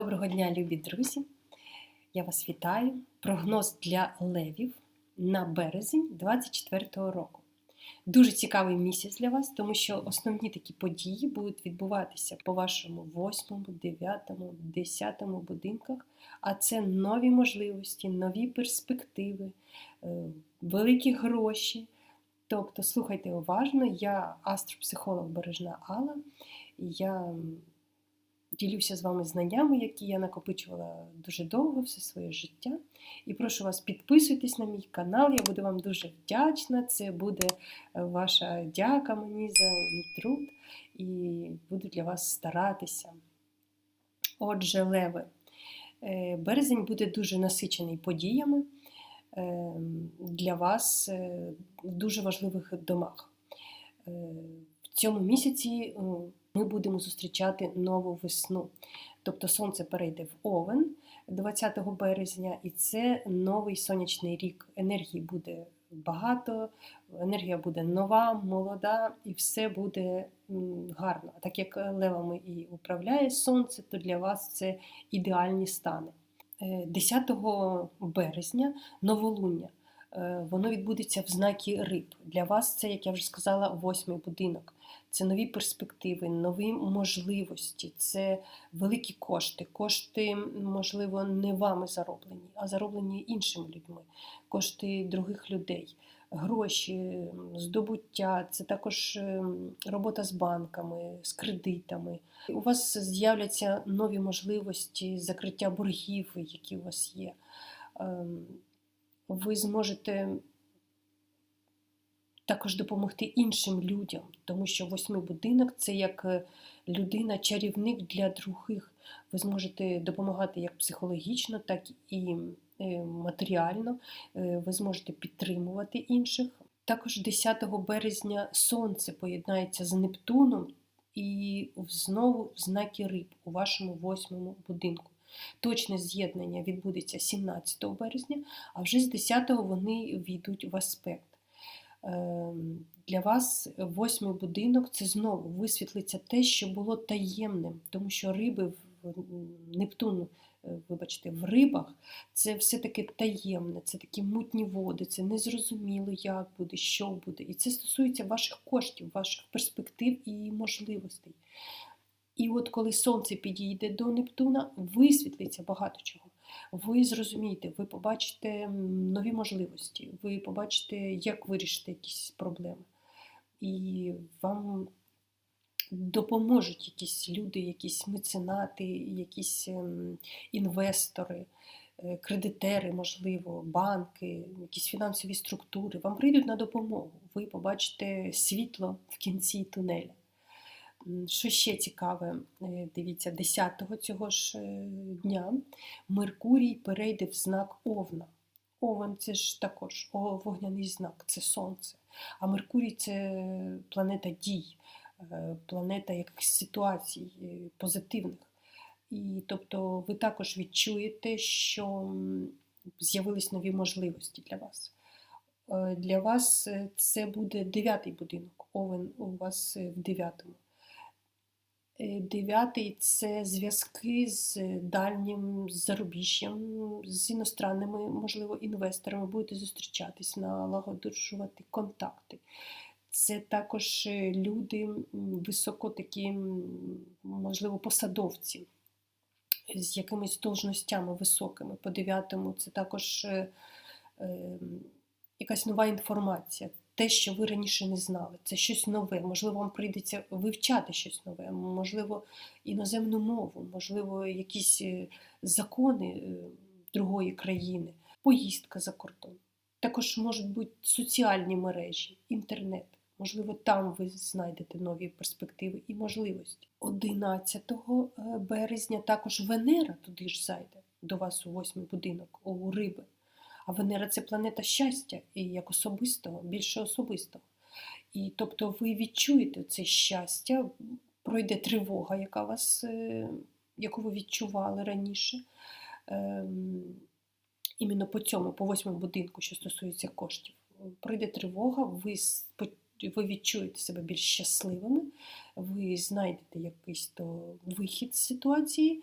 Доброго дня, любі друзі! Я вас вітаю. Прогноз для левів на березень 2024 року. Дуже цікавий місяць для вас, тому що основні такі події будуть відбуватися по вашому 8, 9, 10 будинках, а це нові можливості, нові перспективи, е, великі гроші. Тобто, слухайте уважно, я астропсихолог Бережна Алла. Я ділюся з вами знаннями, які я накопичувала дуже довго, все своє життя. І прошу вас підписуйтесь на мій канал, я буду вам дуже вдячна. Це буде е, ваша дяка мені за мій труд, і буду для вас старатися. Отже, леви, е, березень буде дуже насичений подіями е, для вас в дуже важливих домах. Цьому місяці ми будемо зустрічати нову весну. Тобто сонце перейде в овен 20 березня, і це новий сонячний рік. Енергії буде багато, енергія буде нова, молода, і все буде гарно. Так як левами і управляє сонце, то для вас це ідеальні стани. 10 е, березня новолуння. Е, воно відбудеться в знакі риб. Для вас це, як я вже сказала, восьмий будинок. Це нові перспективи, нові можливості, це великі кошти. Кошти, можливо, не вами зароблені, а зароблені іншими людьми, кошти других людей, гроші, здобуття, це також ем, робота з банками, з кредитами. У вас з'являться нові можливості закриття боргів, які у вас є. Ви зможете також допомогти іншим людям, тому що восьмий будинок це як е, людина-чарівник для других. Ви зможете допомагати як психологічно, так і е, матеріально. Е, ви зможете підтримувати інших. Також 10 березня сонце поєднається з Нептуном і знову в знакі риб у вашому восьмому будинку. Точне з'єднання відбудеться 17 березня, а вже з 10 вони війдуть в аспект. Ем, для вас восьмий будинок це знову висвітлиться те, що було таємним, тому що риби в Нептуну, е, вибачте, в рибах це все-таки таємне, це такі мутні води, це незрозуміло, як буде, що буде. І це стосується ваших коштів, ваших перспектив і можливостей. І от коли сонце підійде до Нептуна, висвітлиться багато чого. Ви зрозумієте, ви побачите нові можливості, ви побачите, як вирішити якісь проблеми. І вам допоможуть якісь люди, якісь меценати, якісь ем, інвестори, е, кредитери, можливо, банки, якісь фінансові структури. Вам прийдуть на допомогу. Ви побачите світло в кінці тунеля. Що ще цікаве, е, дивіться, 10-го цього ж е, дня Меркурій перейде в знак Овна. Овен це ж також вогняний знак, це Сонце. А Меркурій це планета дій, е, планета якихось ситуацій позитивних. І тобто ви також відчуєте, що з'явились нові можливості для вас. Для вас це буде дев'ятий будинок, Овен у вас в дев'ятому. Е, дев'ятий це зв'язки з дальнім зарубіжжям, з іностранними, можливо, інвесторами будете зустрічатись, налагоджувати контакти. Це також е, люди високо такі, можливо, посадовці з якимись должностями високими. По дев'ятому це також е, ем, якась нова інформація те, що ви раніше не знали. Це щось нове. Можливо, вам прийдеться вивчати щось нове, можливо, іноземну мову, можливо, якісь е, закони е, другої країни, поїздка за кордон. Також можуть бути соціальні мережі, інтернет. Можливо, там ви знайдете нові перспективи і можливості. 11 е, березня також Венера туди ж зайде до вас у восьмий будинок, у риби. А Венера це планета щастя і як особистого, більше особистого. І тобто ви відчуєте це щастя, пройде тривога, яка вас, е, яку ви відчували раніше. Ем, іменно по цьому, по восьмому будинку, що стосується коштів. Пройде тривога, ви ви відчуєте себе більш щасливими, ви знайдете якийсь то вихід з ситуації.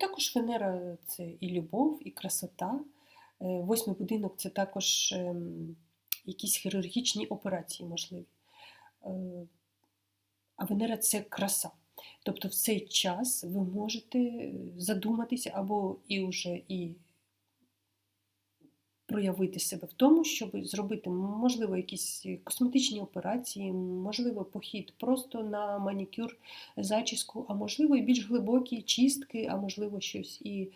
Також Венера це і любов, і красота. Е, Восьмий будинок це також ем, якісь хірургічні операції можливі. Е, А Венера це краса. Тобто в цей час ви можете е, задуматися або і вже і проявити себе в тому, щоб зробити, можливо, якісь косметичні операції, можливо, похід просто на манікюр, зачіску, а можливо, і більш глибокі чистки, а можливо, щось і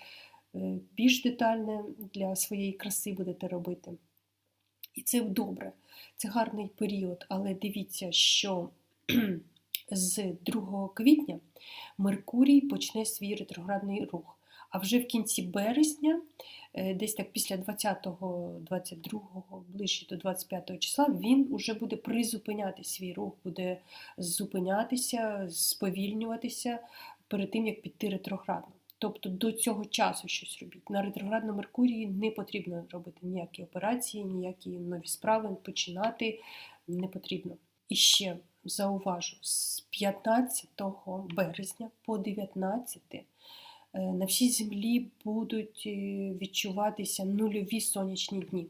е, більш детальне для своєї краси будете робити. І це добре, це гарний період, але дивіться, що з 2 квітня Меркурій почне свій ретроградний рух. А вже в кінці березня, е, десь так після 20-го, 22-го, ближче до 25 числа, він уже буде призупиняти свій рух, буде зупинятися, сповільнюватися перед тим, як піти ретроградно. Тобто до цього часу щось робіть. На ретроградному Меркурії не потрібно робити ніякі операції, ніякі нові справи починати не потрібно. І ще зауважу, з 15 березня по 19 е, на всій землі будуть е, відчуватися нульові сонячні дні.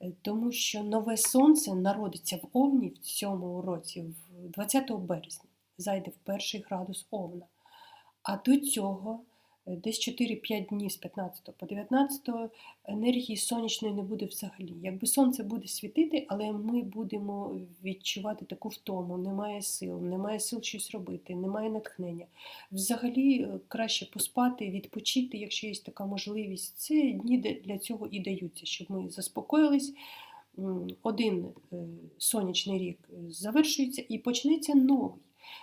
Е, Тому що нове сонце народиться в Овні в цьому році, 20 березня, зайде в перший градус Овна. А до цього е, десь 4-5 днів з 15 по 19 енергії сонячної не буде взагалі. Якби сонце буде світити, але ми будемо відчувати таку втому, немає сил, немає сил щось робити, немає натхнення. Взагалі е, краще поспати, відпочити, якщо є така можливість. Це дні для цього і даються, щоб ми заспокоїлись. Один е, сонячний рік е, завершується і почнеться новий.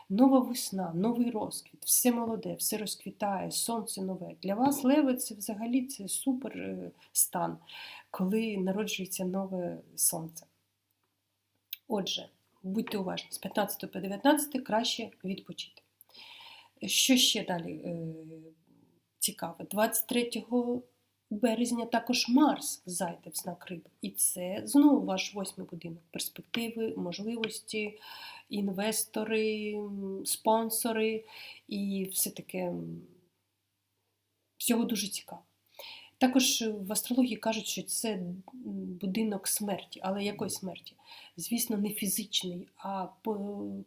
Нова весна, новий розквіт, все молоде, все розквітає, сонце нове. Для вас, леви, це взагалі це супер е, стан, коли народжується нове сонце. Отже, будьте уважні, з 15 по 19 краще відпочити. Що ще далі е, цікаве? 23 березня також Марс зайде в знак риби. І це знову ваш восьмий будинок. Перспективи, можливості, інвестори, спонсори і все таке всього дуже цікаво. Також в астрології кажуть, що це будинок смерті, але якої смерті? Звісно, не фізичний, а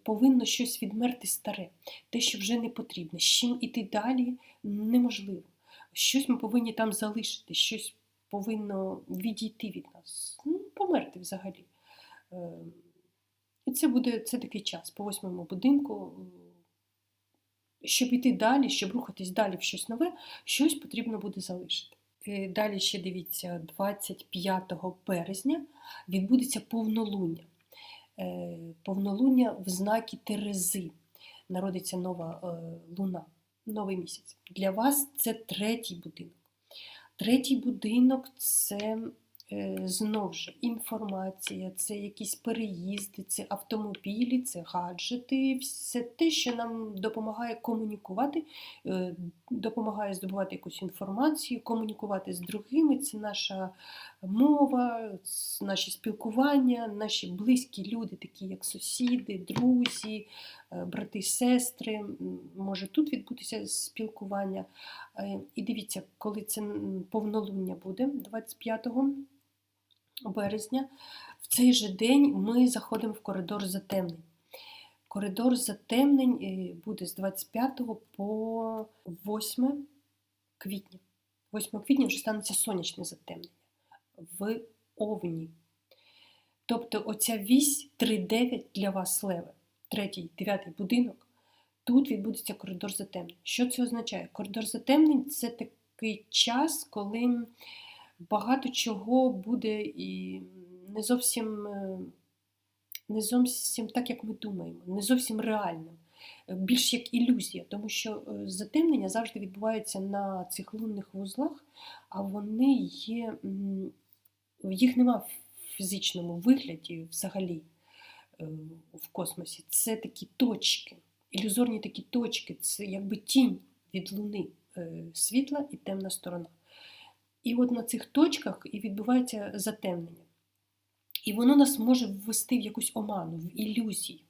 повинно щось відмерти старе, те, що вже не потрібне. З чим іти далі неможливо. Щось ми повинні там залишити, щось повинно відійти від нас, ну, померти взагалі. І це буде це такий час по восьмому будинку. Щоб іти далі, щоб рухатись далі в щось нове, щось потрібно буде залишити. Е, Далі ще дивіться, 25 березня відбудеться повнолуння. Е, Повнолуння в знакі Терези. Народиться нова е, луна, новий місяць. Для вас це третій будинок. Третій будинок це е, знов же інформація, це якісь переїзди, це автомобілі, це гаджети, все те, що нам допомагає комунікувати, е, допомагає здобувати якусь інформацію, комунікувати з другими. Це наша мова, наші спілкування, наші близькі люди, такі як сусіди, друзі, е, брати, сестри. Може тут відбутися спілкування. І дивіться, коли це повнолуння буде 25 березня, в цей же день ми заходимо в коридор затемнень. Коридор затемнень е, буде з 25 по 8 квітня. 8 квітня вже станеться сонячне затемнення в Овні. Тобто оця вісь 3-9 для вас леве, третій, дев'ятий будинок, тут відбудеться коридор затемнень. Що це означає? Коридор затемнень це такий час, коли багато чого буде і не зовсім, е, не зовсім так, як ми думаємо, не зовсім реальним. Більш як ілюзія, тому що е, затемнення завжди відбуваються на цих лунних вузлах, а вони є, їх нема в фізичному вигляді взагалі е, в космосі. Це такі точки, ілюзорні такі точки, це якби тінь від Луни, світла і темна сторона. І от на цих точках і відбувається затемнення. І воно нас може ввести в якусь оману, в ілюзію.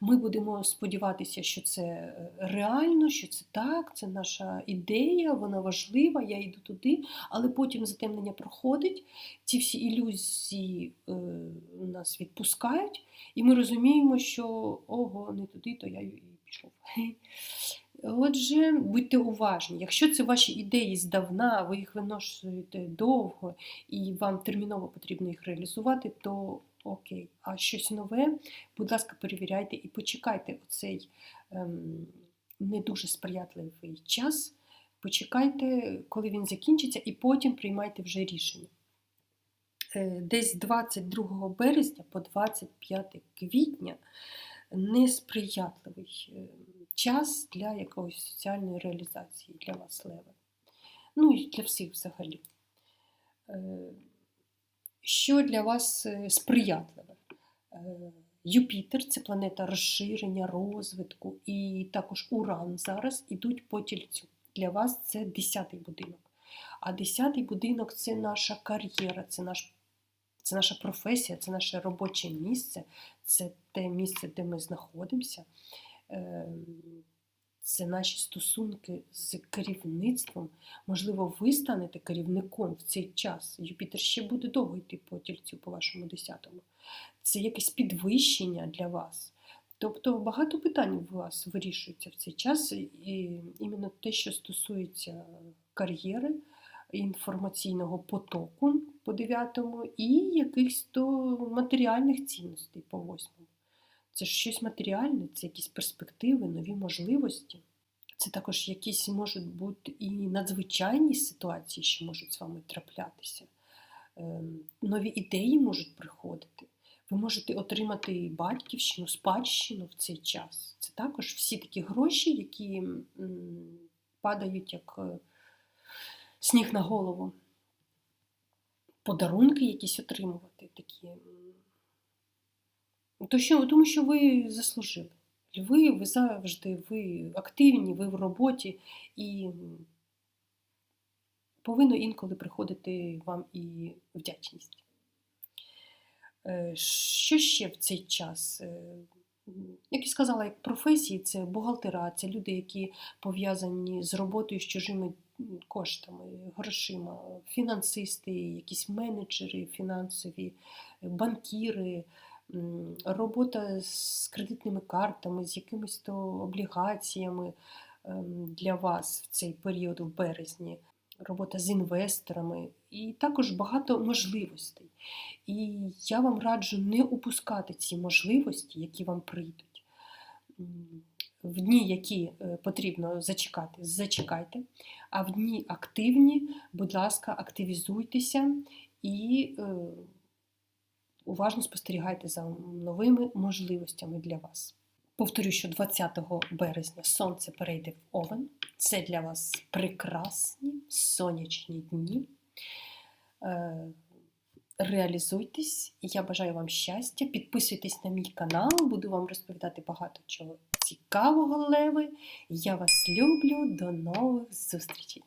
Ми будемо сподіватися, що це е, реально, що це так, це наша ідея, вона важлива, я йду туди, але потім затемнення проходить, ці всі ілюзії е, нас відпускають, і ми розуміємо, що ого, не туди, то я і пішов. Отже, будьте уважні. Якщо це ваші ідеї здавна, ви їх виношуєте довго і вам терміново потрібно їх реалізувати, то окей. А щось нове, будь ласка, перевіряйте і почекайте оцей ем, не дуже сприятливий час. Почекайте, коли він закінчиться, і потім приймайте вже рішення. Е, Десь 22 березня по 25 квітня несприятливий е, час для якоїсь соціальної реалізації для вас, Леви. Ну і для всіх взагалі. Е, Що для вас е, сприятливе? Е, Юпітер це планета розширення, розвитку, і також Уран зараз ідуть по тільцю. Для вас це 10-й будинок. А 10-й будинок це наша кар'єра, це наш це наша професія, це наше робоче місце, це те місце, де ми знаходимося. Ем, Це наші стосунки з керівництвом. Можливо, ви станете керівником в цей час. Юпітер ще буде довго йти по тільцю, по вашому десятому. Це якесь підвищення для вас. Тобто багато питань у вас вирішується в цей час, і іменно те, що стосується кар'єри, інформаційного потоку по дев'ятому, і якихось то матеріальних цінностей по восьмому. Це ж щось матеріальне, це якісь перспективи, нові можливості. Це також якісь можуть бути і надзвичайні ситуації, що можуть з вами траплятися. Ем, Нові ідеї можуть приходити. Ви можете отримати батьківщину, спадщину в цей час. Це також всі такі гроші, які падають як е, сніг на голову. Подарунки якісь отримувати такі. То що, тому що ви заслужили. Ви, ви завжди ви активні, ви в роботі, і повинно інколи приходити вам і вдячність. Е, Що ще в цей час? Е, Як я сказала, як професії, це бухгалтера, це люди, які пов'язані з роботою з чужими коштами, грошима, фінансисти, якісь менеджери фінансові, банкіри, робота з кредитними картами, з якимись то облігаціями ем, для вас в цей період в березні, робота з інвесторами і також багато можливостей. І я вам раджу не упускати ці можливості, які вам прийдуть. В дні, які е, потрібно зачекати, зачекайте. А в дні активні, будь ласка, активізуйтеся і е, уважно спостерігайте за новими можливостями для вас. Повторю, що 20 березня сонце перейде в Овен. Це для вас прекрасні сонячні дні. Е, Реалізуйтесь, я бажаю вам щастя. Підписуйтесь на мій канал, буду вам розповідати багато чого цікавого, леви. Я вас люблю. До нових зустрічей!